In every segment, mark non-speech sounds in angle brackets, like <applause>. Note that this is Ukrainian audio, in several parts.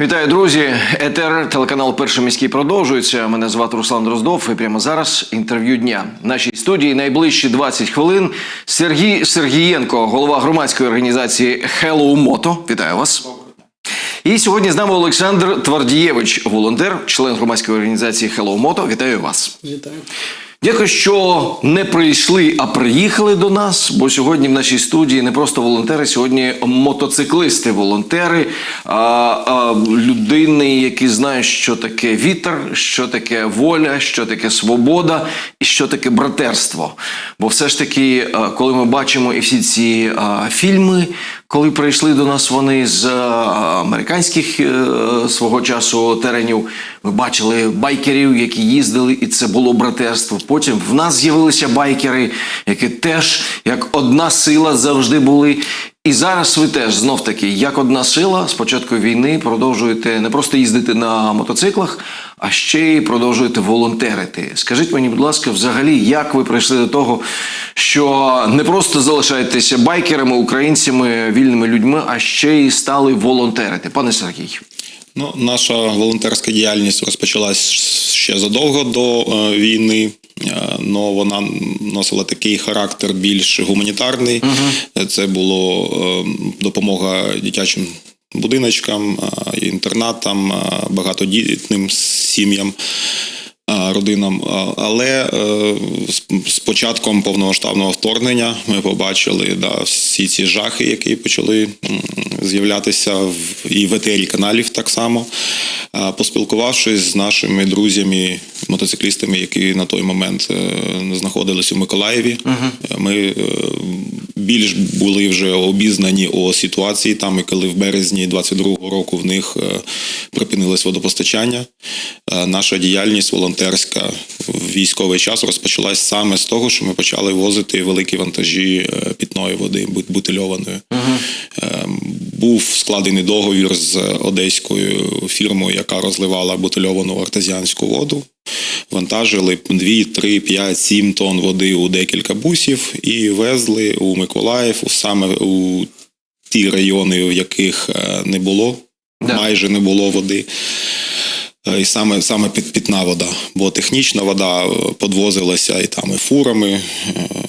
Вітаю, друзі! Етер телеканал Перший міський продовжується. Мене звати Руслан Дроздов. І прямо зараз інтерв'ю дня. В нашій студії найближчі 20 хвилин. Сергій Сергієнко, голова громадської організації Hello Moto. Вітаю вас. І сьогодні з нами Олександр Твардієвич, волонтер, член громадської організації Hello Moto. Вітаю вас. Вітаю. Дякую, що не прийшли, а приїхали до нас. Бо сьогодні в нашій студії не просто волонтери, сьогодні мотоциклисти, волонтери, а, а, людини, які знають, що таке вітер, що таке воля, що таке свобода і що таке братерство. Бо все ж таки, коли ми бачимо і всі ці а, фільми, коли прийшли до нас вони з американських е, свого часу теренів, ми бачили байкерів, які їздили, і це було братерство. Потім в нас з'явилися байкери, які теж як одна сила завжди були. І зараз ви теж знов таки, як одна сила, з початку війни продовжуєте не просто їздити на мотоциклах, а ще й продовжуєте волонтерити. Скажіть мені, будь ласка, взагалі, як ви прийшли до того, що не просто залишаєтеся байкерами, українцями, вільними людьми, а ще й стали волонтерити? Пане Сергій. Ну, наша волонтерська діяльність розпочалась ще задовго до е, війни. але вона носила такий характер більш гуманітарний. Це було е, допомога дитячим будиночкам, е, інтернатам, е, багатодітним сім'ям. Родинам, але е, з- початком повномасштабного вторгнення ми побачили да, всі ці жахи, які почали з'являтися в і в етері каналів так само. Поспілкувавшись з нашими друзями, мотоциклістами, які на той момент е, знаходились у Миколаєві, е, ми е, більш були вже обізнані о ситуації там, і коли в березні 22-го року в них припинилось водопостачання. Наша діяльність волонтерська в військовий час розпочалась саме з того, що ми почали возити великі вантажі е, питної води бут- бутильованої. Е, Був складений договір з одеською фірмою, яка розливала бутильовану артезіанську воду. Вантажили 2, 3, 5, 7 тонн води у декілька бусів і везли у Миколаїв у саме у ті райони, в яких е, не було, Да. майже не було води. Е, І саме, саме під, питна вода, бо технічна вода е, подвозилася і там і фурами, е,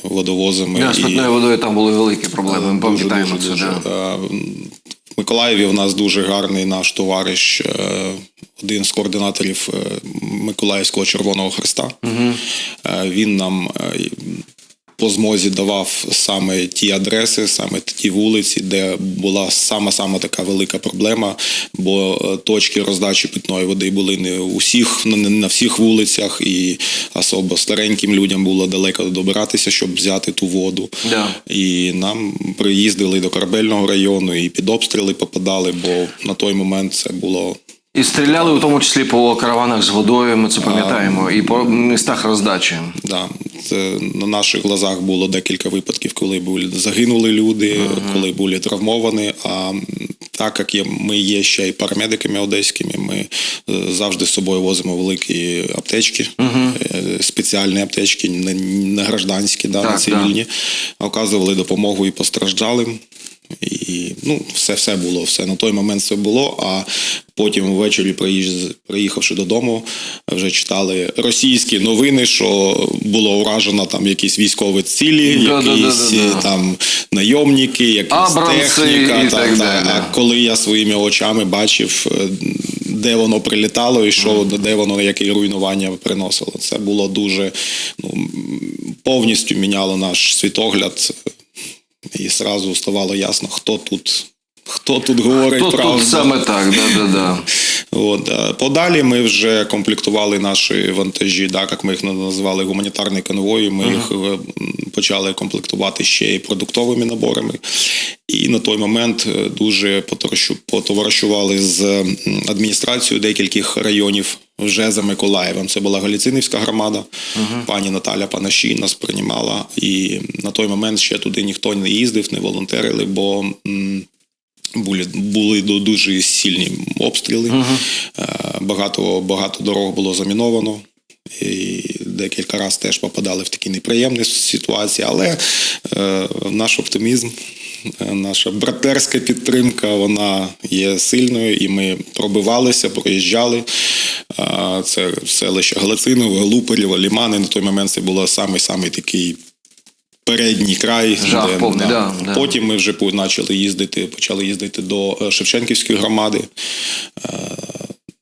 водовозами. Да, з питною водою там були великі проблеми. Ми пам'ятаємо це. дуже. да. В Миколаєві у нас дуже гарний наш товариш, один з координаторів Миколаївського Червоного Христа. Е, Він нам по змозі давав саме ті адреси, саме ті вулиці, де була сама сама така велика проблема, бо е, точки роздачі питної води були не у всіх, не не на всіх вулицях, і особо стареньким людям було далеко добиратися, щоб взяти ту воду. Да. І нам приїздили до корабельного району і під обстріли попадали, бо на той момент це було І стріляли у тому числі по караванах з водою, ми це пам'ятаємо, і по містах роздачі. Да, це на наших глазах було декілька випадків, коли були загинули люди, коли були травмовані. А так як є, ми є ще й парамедиками одеськими, ми е, завжди з собою возимо великі аптечки, е, спеціальні аптечки, не, не гражданські, да, Так, не цивільні, оказували допомогу і постраждалим. І ну, все, все було, все на той момент все було. А потім ввечері, приїхавши додому, вже читали російські новини, що було уражено там якісь військові цілі, Да, якісь да, да, да. там найомники, якісь Абрамси техніка. і та- так та. далі. А коли я своїми очами бачив, е, де воно прилітало і що, де воно яке руйнування приносило, це було дуже ну, повністю міняло наш світогляд. І зразу ставало ясно, хто тут, хто тут говорить хто правду. тут саме так, да, да, да. От, е, подалі ми вже комплектували наші вантажі, да, як ми їх називали гуманітарні конвої. Ми їх е, почали комплектувати ще й продуктовими наборами. І на той момент е, дуже потоваришували з адміністрацією декількох районів вже за Миколаєвом. Це була Галіцинівська громада. Пані Наталя Панаші нас приймала. І на той момент ще туди ніхто не їздив, не волонтерили, бо. Були, були дуже сильні обстріли. Е, Багато, багато дорог було заміновано. І декілька разів теж попадали в такі неприємні ситуації, але е, наш оптимізм Е, Наша братерська підтримка вона є сильною, і ми пробивалися, проїжджали. А, Це селище Галацинове, Луперєво, Лімани. На той момент це було самий такий. Передній край, Жах повний, да, да. потім ми вже почали їздити, почали їздити до е, Шевченківської громади, е,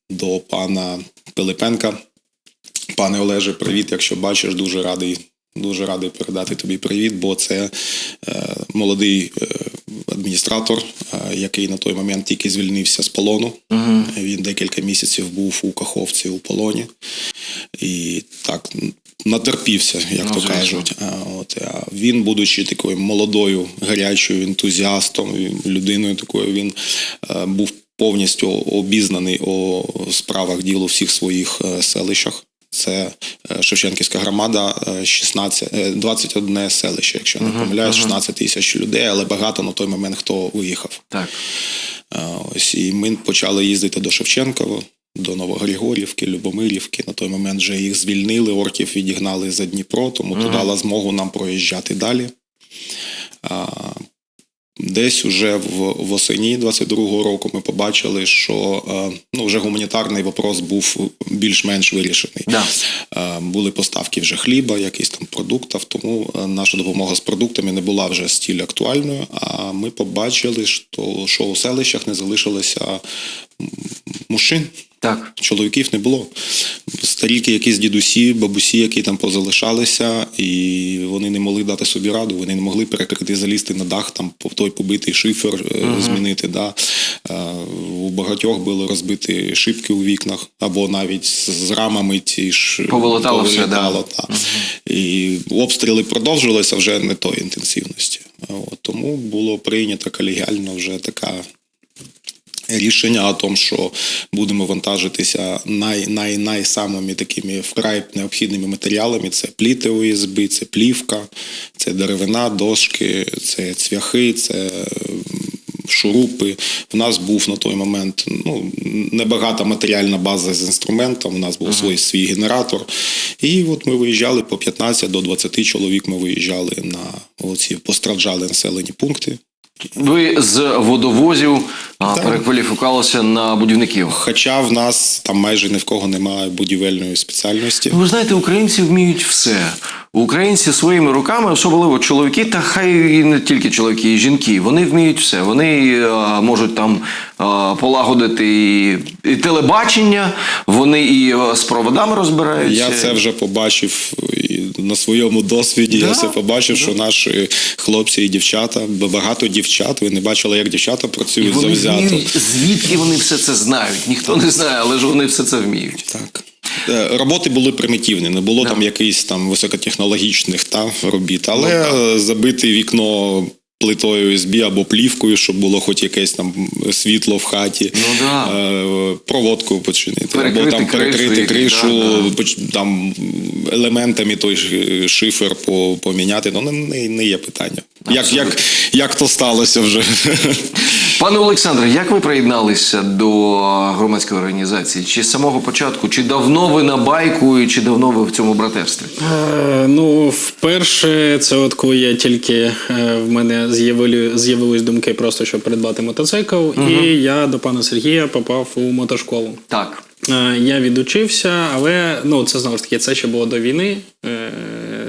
до пана Пилипенка. Пане Олеже, привіт. Якщо бачиш, дуже радий, дуже радий передати тобі привіт, бо це е, молодий адміністратор, який на той момент тільки звільнився з полону. Угу. Він декілька місяців був у Каховці у полоні. І так натерпівся, як Ну, то кажуть. От, він, будучи такою молодою, гарячою ентузіастом, людиною такою, він е, був повністю обізнаний у справах діл у всіх своїх е, селищах. Це е, Шевченківська громада, е, 16, е, 21 селище, якщо не помиляюсь, 16 тисяч людей, але багато на той момент хто виїхав. Так. Ось і ми почали їздити до Шевченкова, до Новогригорівки, Любомирівки. На той момент вже їх звільнили, орків відігнали за Дніпро, тому то дала змогу нам проїжджати далі. А, Десь уже в восені 22-го року ми побачили, що ну, вже гуманітарний вопрос був більш-менш вирішений. Да. Були поставки вже хліба, якісь там продуктів, тому наша допомога з продуктами не була вже стіль актуальною. А ми побачили, що, що у селищах не залишилося мужчин. Так. Чоловіків не було. Старіки, якісь дідусі, бабусі, які там позалишалися, і вони не могли дати собі раду, вони не могли перекрити, залізти на дах, там по- той побитий шифер е, змінити. Да. Е, У багатьох були розбиті шибки у вікнах, або навіть з рамами ті ж Повилетало все, повилітало, та. І обстріли продовжувалися вже не тої інтенсивності. От, тому було прийнято колегіально вже така рішення о тому, що будемо вантажитися най, най, най самими такими вкрай необхідними матеріалами: це пліти ОСБ, це плівка, це деревина, дошки, це цвяхи, це шурупи. У нас був на той момент ну, небагата матеріальна база з інструментом. У нас був свій свій генератор. І от ми виїжджали по 15 до 20 чоловік. Ми виїжджали на оці постраждалі населені пункти. Ви з водовозів Так. перекваліфікувалися на будівників. Хоча в нас там майже ні в кого немає будівельної спеціальності. Ви знаєте, українці вміють все. Українці своїми руками, особливо чоловіки, та хай і не тільки чоловіки, і жінки, вони вміють все. Вони а, можуть там а, полагодити і, і телебачення, вони і е, з проводами розбираються. Я це вже побачив на своєму досвіді. Да, Я це побачив, що наші хлопці і дівчата, бо багато дівчат. Ви не бачили, як дівчата працюють вони завзято. вміють, звідки вони все це знають. Ніхто не знає, але ж вони все це вміють. Так. Е, Роботи були примітивні, не було там якихось там високотехнологічних та, робіт, але е, забити вікно плитою СБ або плівкою, щоб було хоч якесь там світло в хаті, Ну да. е, проводку починити, Перекрити або там перекрити кришу, кришу, да, да. там елементами той шифер поміняти. Ну, не, не є питання. Як, як, як то сталося вже? <laughs> Пане Олександре, як ви приєдналися до громадської організації? Чи з самого початку, чи давно ви на байку, і чи давно ви в цьому братерстві? Е, Ну, вперше, це от коли я тільки е, в мене з'явили, з'явились думки просто щоб придбати мотоцикл, і я до пана Сергія попав у мотошколу. Так. Е, Я відучився, але ну це знову ж таки це ще було до війни.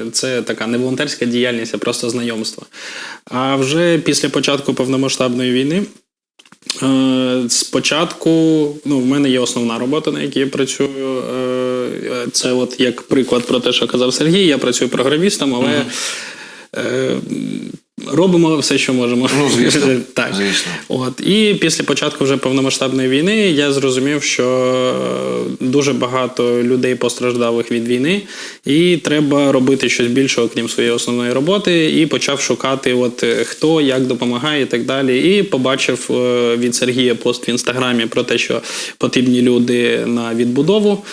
Е, Це така не волонтерська діяльність, а просто знайомство. А вже після початку повномасштабної війни. е, Спочатку, ну, в мене є основна робота, на якій я працюю. Е, Це от як приклад про те, що казав Сергій. Я працюю програмістом, але е, робимо все, що можемо. Ну, звісно. <laughs> так. Звісно. От і після початку вже повномасштабної війни я зрозумів, що дуже багато людей постраждалих від війни, і треба робити щось більше, окрім своєї основної роботи. І почав шукати, от е, хто як допомагає, і так далі. І побачив е, від Сергія пост в інстаграмі про те, що потрібні люди на відбудову.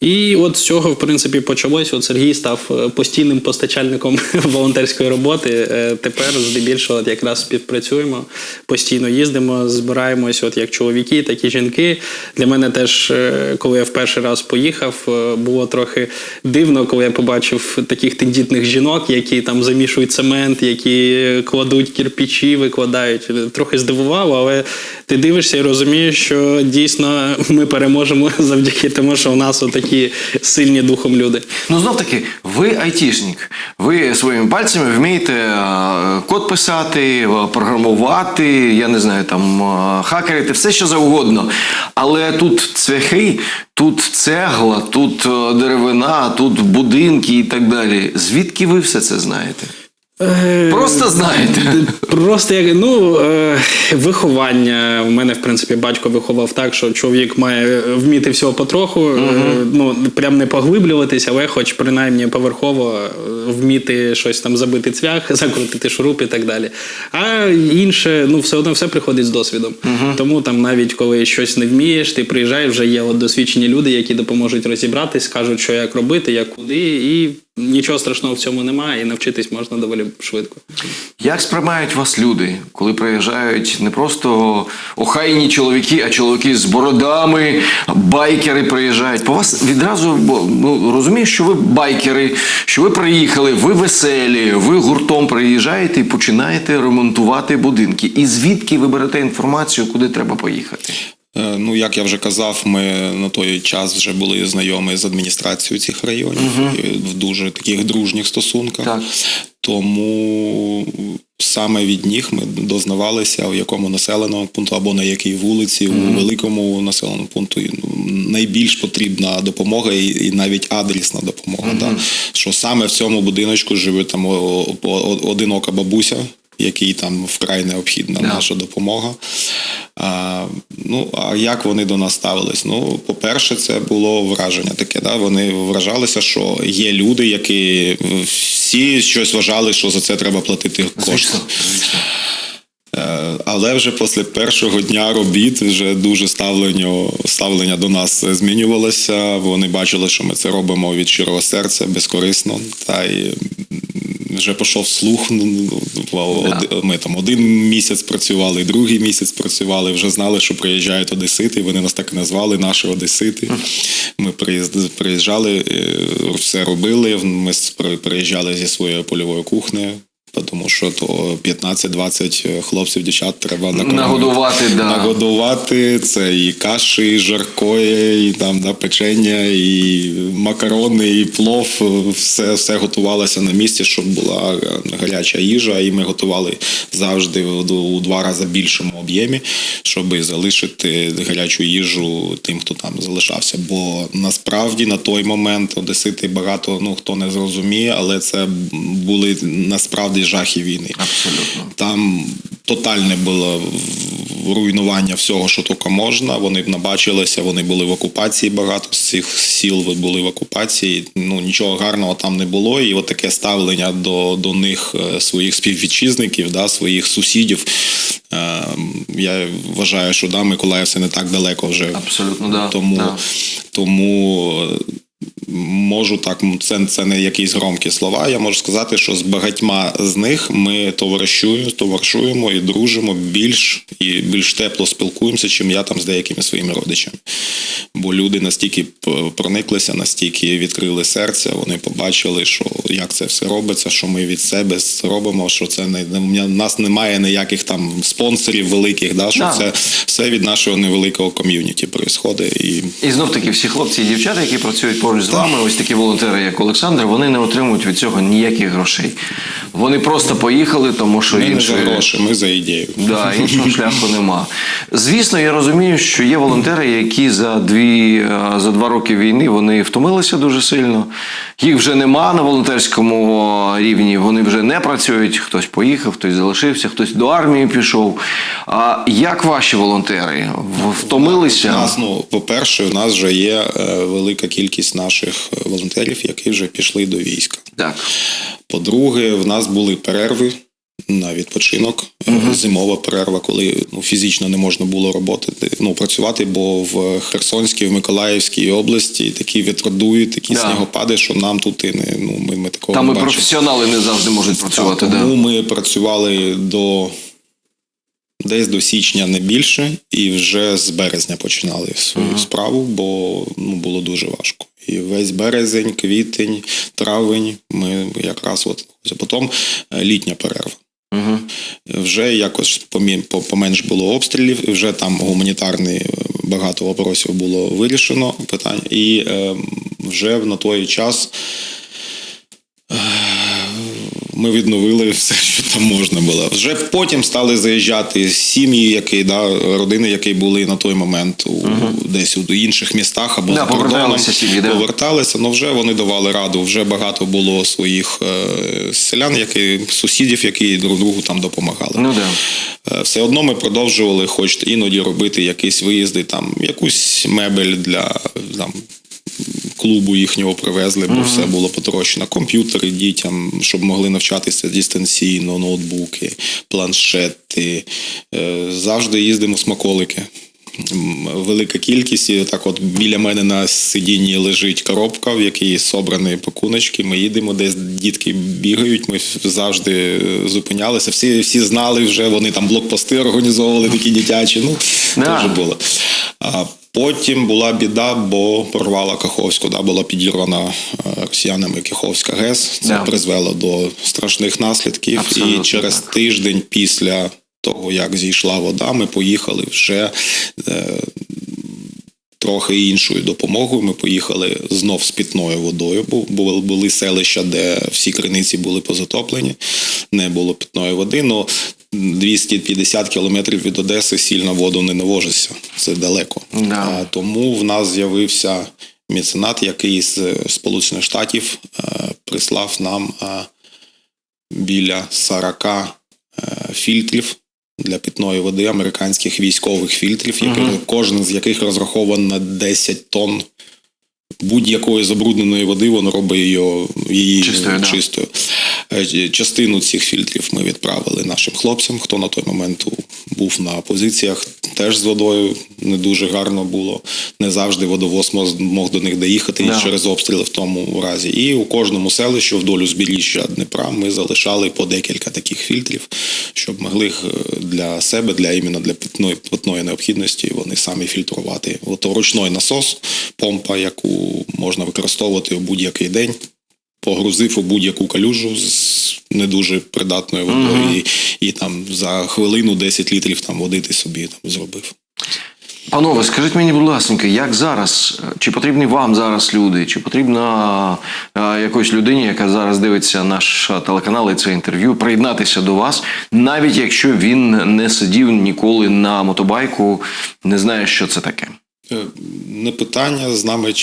І от з цього, в принципі, почалось. От Сергій став е, постійним постачальником <laughs> волонтерської роботи. Е, Тепер здебільшого якраз співпрацюємо, постійно їздимо, збираємось, от як чоловіки, так і жінки. Для мене теж, е, коли я в перший раз поїхав, було трохи дивно, коли я побачив таких тендітних жінок, які там замішують цемент, які кладуть кирпичі, викладають. Трохи здивувало, але ти дивишся і розумієш, що дійсно ми переможемо <laughs> завдяки тому, що у нас отакі сильні духом люди. Ну, знов таки, ви айтішник. Ви своїми пальцями вмієте е, код писати, е, програмувати, я не знаю, там е, хакерити, все що завгодно. Але тут цвяхи, тут цегла, тут деревина, тут будинки і так далі. Звідки ви все це знаєте? Просто знаєте. Просто як ну е, виховання. У мене в принципі батько виховав так, що чоловік має вміти всього потроху, е, ну прям не поглиблюватись, але хоч принаймні поверхово е, вміти щось там забити цвях, <laughs> закрутити шуруп і так далі. А інше, ну все одно все приходить з досвідом. Тому там навіть коли щось не вмієш, ти приїжджаєш, вже є от досвідчені люди, які допоможуть розібратись, кажуть, що як робити, як куди, і нічого страшного в цьому немає, і навчитись можна доволі швидко. Як сприймають вас люди, коли приїжджають не просто охайні чоловіки, а чоловіки з бородами, байкери приїжджають. По вас відразу ну, розумію, що ви байкери, що ви приїхали, ви веселі, ви гуртом приїжджаєте і починаєте ремонтувати будинки. І звідки ви берете інформацію, куди треба поїхати? Е, Ну, як я вже казав, ми на той час вже були знайомі з адміністрацією цих районів і в дуже таких дружніх стосунках. Так. Тому саме від них ми дознавалися, в якому населеному пункту або на якій вулиці, у великому населеному пункту ну, найбільш потрібна допомога і, і навіть адресна допомога. Да? Що саме в цьому будиночку живе там одинока бабуся. Якій там вкрай необхідна Да. наша допомога. А, ну, а як вони до нас ставились? Ну, по-перше, це було враження таке. Да? Вони вражалися, що є люди, які всі щось вважали, що за це треба платити кошти. Е, Але вже після першого дня робіт вже дуже ставлення, ставлення до нас змінювалося. Вони бачили, що ми це робимо від щирого серця, безкорисно. Та й вже пішов слух. ну, од- Ми там один місяць працювали, другий місяць працювали. Вже знали, що приїжджають одесити. Вони нас так і назвали, наші одесити. Ми приїжджали, е, все робили. Ми при- приїжджали зі своєю польовою кухнею. Тому що то 15-20 хлопців, дівчат треба накормити. Нагодувати, да. Нагодувати. Це і каші, і жаркоє, і там да, печення, і макарони, і плов. Все, все готувалося на місці, щоб була е, гаряча їжа. І ми готували завжди у два рази більшому об'ємі, щоб залишити гарячу їжу тим, хто там залишався. Бо насправді на той момент одесити багато ну хто не зрозуміє, але це були насправді жахи війни. Абсолютно. Там тотальне було руйнування всього, що тільки можна. Вони б набачилися, вони були в окупації. Багато з цих сіл були в окупації. Ну нічого гарного там не було. І от таке ставлення до, до них е, своїх співвітчизників, да, своїх сусідів. Е, Я вважаю, що да, Миколаїв це не так далеко вже. Абсолютно, да, Тому, да. тому е, можу так, це, це не якісь громкі слова. Я можу сказати, що з багатьма з них ми товаришуємо, товаришуємо і дружимо більш і більш тепло спілкуємося, чим я там з деякими своїми родичами. Бо люди настільки прониклися, настільки відкрили серце, вони побачили, що як це все робиться, що ми від себе робимо, що це не у нас немає ніяких там спонсорів великих, да, що Да. це все від нашого невеликого ком'юніті происходить. І І знов таки всі хлопці і дівчата, які працюють поруч з вами, ось такі волонтери, як Олександр, вони не отримують від цього ніяких грошей. Вони просто поїхали, тому що ми не за гроші, ми за ідею. Да, іншого шляху нема. Звісно, я розумію, що є волонтери, які за дві е, за два роки війни вони втомилися дуже сильно. Їх вже нема на волонтерському рівні. Вони вже не працюють. Хтось поїхав, хтось залишився, хтось до армії пішов. А як ваші волонтери В- У нас, ну, по-перше, у нас вже є е, велика кількість наших е, волонтерів, які вже пішли до війська. Так. По-друге, в нас були перерви на відпочинок. Е, Зимова перерва, коли ну, фізично не можна було роботи, ну, працювати, бо в Херсонській, в Миколаївській області такі вітродують, такі Да. снігопади, що нам тут і не ну ми, ми такого Там не і бачимо. професіонали не завжди можуть працювати. Так, да. тому ми працювали до десь до січня не більше, і вже з березня починали свою справу, бо ну, було дуже важко. І весь березень, квітень, травень ми якраз от потім е, літня перерва. Вже якось поменш було обстрілів, і вже там гуманітарний е, багато вопросів було вирішено питання. І е, вже на той час ми відновили все, що там можна було. Вже потім стали заїжджати сім'ї, які да, родини, які були на той момент у десь у інших містах або Да, за кордоном. поверталися сім'ї, да. поверталися, але вже вони давали раду. Вже багато було своїх е, селян, які сусідів, які друг другу там допомагали. Ну да. Е, Все одно ми продовжували, хоч іноді робити якісь виїзди, там якусь мебель для там. Клубу їхнього привезли, бо все було потрощено. Комп'ютери дітям, щоб могли навчатися дистанційно, ноутбуки, планшети. Е, Завжди їздимо смаколики. Велика кількість. І так, от біля мене на сидінні лежить коробка, в якій собрані пакуночки. Ми їдемо, десь дітки бігають. Ми завжди е, зупинялися. Всі, всі знали вже, вони там блокпости організовували такі дитячі. Ну, теж було. А потім була біда, бо порвала Каховську, да, була підірвана е, росіянами Каховська ГЕС. Це Да. призвело до страшних наслідків. Абсолютно і через так. тиждень після того, як зійшла вода, ми поїхали вже. Трохи іншою допомогою ми поїхали знов з питною водою, бо були селища, де всі криниці були позатоплені, не було питної води. Но 250 кілометрів від Одеси сильно воду не навожиться. Це далеко. Да. А, тому в нас з'явився меценат, який з Сполучених Штатів е, прислав нам е, біля 40 е, фільтрів для питної води, американських військових фільтрів, які, кожен з яких розрахований на 10 тонн будь-якої забрудненої води, воно робить її, її Чистою, чистою. Да. Частину цих фільтрів ми відправили нашим хлопцям, хто на той момент у- був на позиціях, теж з водою не дуже гарно було. Не завжди водовоз мог, до них доїхати і через обстріли в тому разі. І у кожному селищі вдоль узбережжя Дніпра ми залишали по декілька таких фільтрів, щоб могли е, для себе, для іменно для питної, питної необхідності вони самі фільтрувати. От ручний насос, помпа, яку можна використовувати у будь-який день. Погрузив у будь-яку калюжу з не дуже придатною водою, і, і там за хвилину 10 літрів там води ти собі там зробив. Панове, скажіть мені, будь ласка, як зараз? Чи потрібні вам зараз люди? Чи потрібна е, якоїсь людині, яка зараз дивиться наш телеканал і це інтерв'ю, приєднатися до вас, навіть якщо він не сидів ніколи на мотобайку, не знає, що це таке? Е, Не питання з нами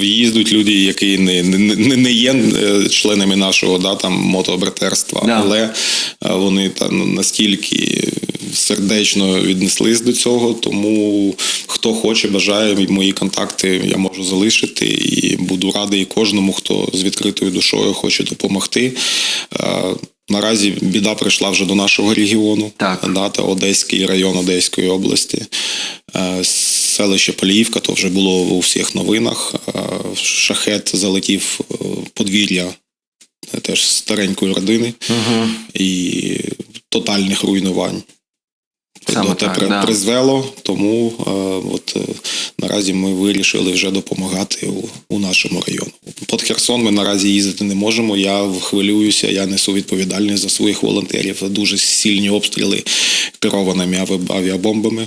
їздять люди, які не, не, не- є е, членами нашого да, там, мотообратерства, Да. але е, вони там настільки сердечно віднеслись до цього. Тому хто хоче, бажає, мої контакти я можу залишити і буду радий кожному, хто з відкритою душою хоче допомогти. Наразі біда прийшла вже до нашого регіону. Так. Да, та Одеський район Одеської області. Е, Селище Поліївка, то вже було у всіх новинах. Е, Шахет залетів е, подвір'я теж старенької родини Угу. і тотальних руйнувань. Саме До так, при- да. призвело, тому е, от е, наразі ми вирішили вже допомагати у, у нашому району. Під Херсон ми наразі їздити не можемо. Я хвилююся, я несу відповідальність за своїх волонтерів. Дуже сильні обстріли керованими авіабомбами.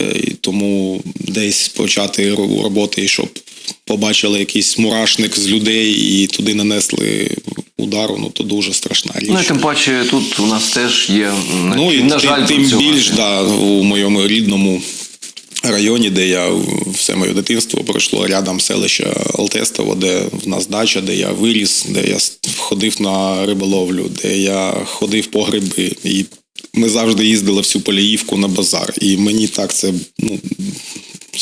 Е, І тому десь почати ро- роботи, щоб побачили якийсь мурашник з людей і туди нанесли удару, ну то дуже страшна річ. Ну і тим паче тут у нас теж є Ну і на жаль, тим працювати. більш да, у моєму рідному районі, де я все моє дитинство пройшло рядом селища Алтестово, де в нас дача, де я виріс, де я ходив на риболовлю, де я ходив по гриби. І ми завжди їздили всю Поліївку на базар. І мені так це ну,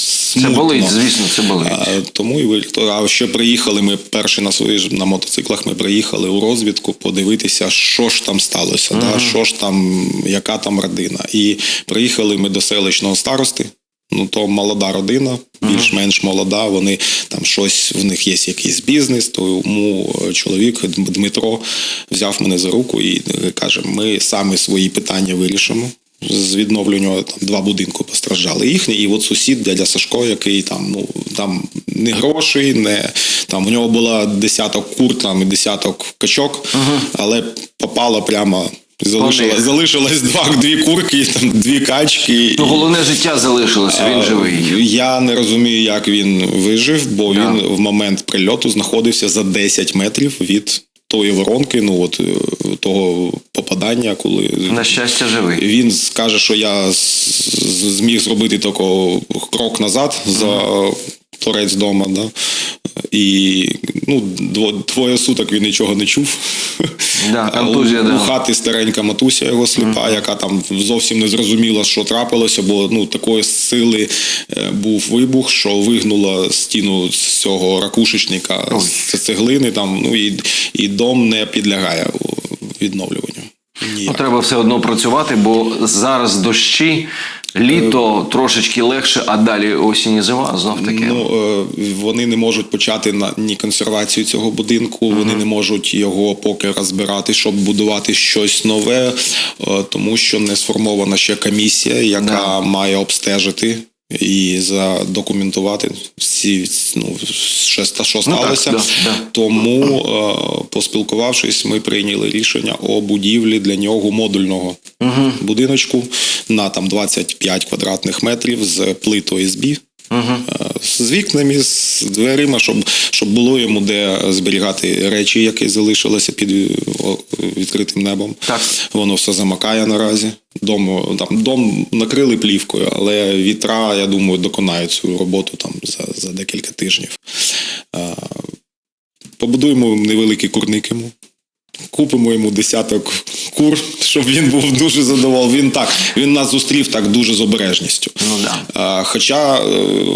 Це смутно. болить, звісно, це болить. А, тому і вилітали. А ще приїхали ми перші на свої ж- на мотоциклах. Ми приїхали у розвідку подивитися, що ж там сталося, да, що ж там, яка там родина. І приїхали ми до селищного старости. Ну, то молода родина, більш-менш молода. Вони там щось в них є якийсь бізнес. Тому е, чоловік Дмитро взяв мене за руку і е, каже: ми самі свої питання вирішимо. З відновлення там два будинки постраждали їхні, і от сусід дядя Сашко, який там ну там не грошей, не там у нього була десяток кур, там і десяток качок, але попало прямо. Залишила, залишилось два дві курки, там дві качки. Ну, головне життя залишилося, він живий. Я не розумію, як він вижив, бо він в момент прильоту знаходився за 10 метрів від тої воронки, ну от е, того попадання, коли На щастя, живий. він скаже, що я зміг зробити такого крок назад за торець дома. Да? І ну, двоє суток він нічого не чув. Да, контузія, у, да. у хати старенька матуся його сліпа, яка там зовсім не зрозуміла, що трапилося, бо ну такої сили е, був вибух, що вигнула стіну з цього ракушечника Ой. з цеглини. Там ну і, і дом не підлягає відновлюванню. Ну, треба все одно працювати, бо зараз дощі, літо трошечки легше, а далі осінь і зима знов таки. Ну, е, вони не можуть почати на ні консервацію цього будинку, вони не можуть його поки розбирати, щоб будувати щось нове, е, тому що не сформована ще комісія, яка Да. має обстежити. І задокументувати всі ну, що, ста- що Ну, так, сталося. да, да. Тому, е, поспілкувавшись, ми прийняли рішення о будівлі для нього модульного будиночку на там 25 квадратних метрів з плитою СБ. Е, З вікнами, з дверима, щоб, щоб було йому де зберігати речі, які залишилися під відкритим небом. Так. Воно все замакає наразі. Дом, там, дом накрили плівкою, але вітра, я думаю, доконають цю роботу там за, за декілька тижнів. Е, Побудуємо невеликий курник йому. Купимо йому десяток кур, щоб він був дуже задоволений. Він так, він нас зустрів так дуже з обережністю. Ну, да. Хоча е,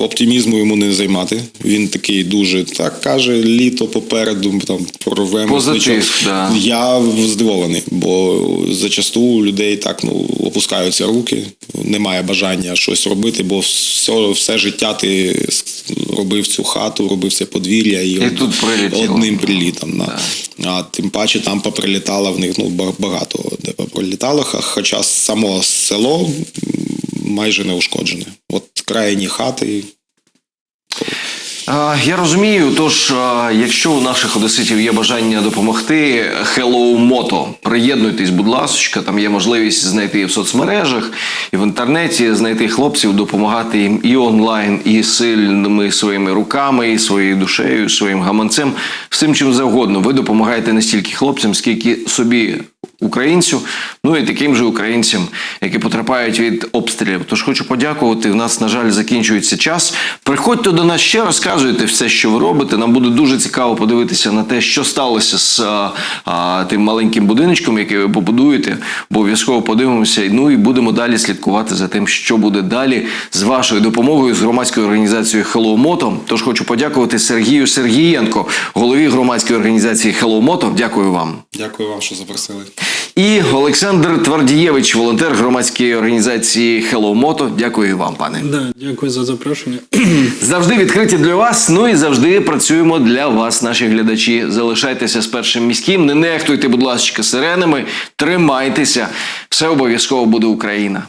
оптимізму йому не займати. Він такий дуже так каже, літо попереду там порвемо. Позитив, да. Я здивований, бо зачасту у людей так ну опускаються руки, немає бажання щось робити, бо все, все життя ти робив цю хату, робив це подвір'я і, од- тут одним прилітом. Да. А тим паче там поприлітало в них ну ба- багато де поприлітало, хоча само село майже не ушкоджене. От крайні хати. Я розумію, тож якщо у наших одеситів є бажання допомогти, Hello Moto, приєднуйтесь, будь ласка, там є можливість знайти в соцмережах, і в інтернеті знайти хлопців, допомагати їм і онлайн, і сильними своїми руками, і своєю душею, і своїм гаманцем, всім чим завгодно. Ви допомагаєте не стільки хлопцям, скільки собі. Українцю, ну і таким же українцям, які потрапають від обстрілів. Тож хочу подякувати. У нас, на жаль, закінчується час. Приходьте до нас ще, розказуйте все, що ви робите. Нам буде дуже цікаво подивитися на те, що сталося з а, а, тим маленьким будиночком, який ви побудуєте. Обов'язково подивимося. Ну і будемо далі слідкувати за тим, що буде далі з вашою допомогою з громадською організацією Hello. Тож хочу подякувати Сергію Сергієнко, голові громадської організації Hello. Дякую вам. Дякую вам, що запросили. І Олександр Твардієвич, волонтер громадської організації Hello Moto. Дякую вам, пане. Да, дякую за запрошення. Завжди відкриті для вас. Ну і завжди працюємо для вас, наші глядачі. Залишайтеся з першим міським. Не нехтуйте, будь ласка, сиренами. Тримайтеся. Все обов'язково буде Україна.